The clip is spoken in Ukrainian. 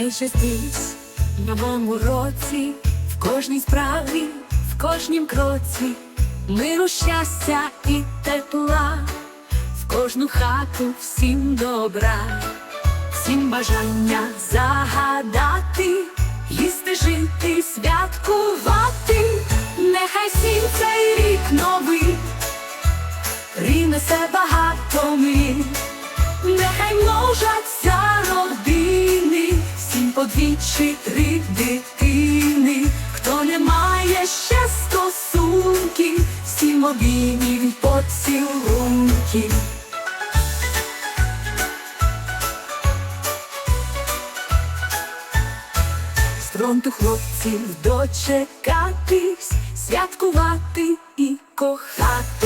тішитись в новому році, в кожній справі, в кожнім кроці, миру, щастя і тепла, в кожну хату всім добра, всім бажання загадати, їсти, жити, святкувати, нехай всім цей рік новий. Принесе багато мир. Нехай множаться сім подвічі три дитини, хто не має ще стосунків, всім обіймів і поцілунків. Фронту хлопців дочекатись, святкувати і кохатись.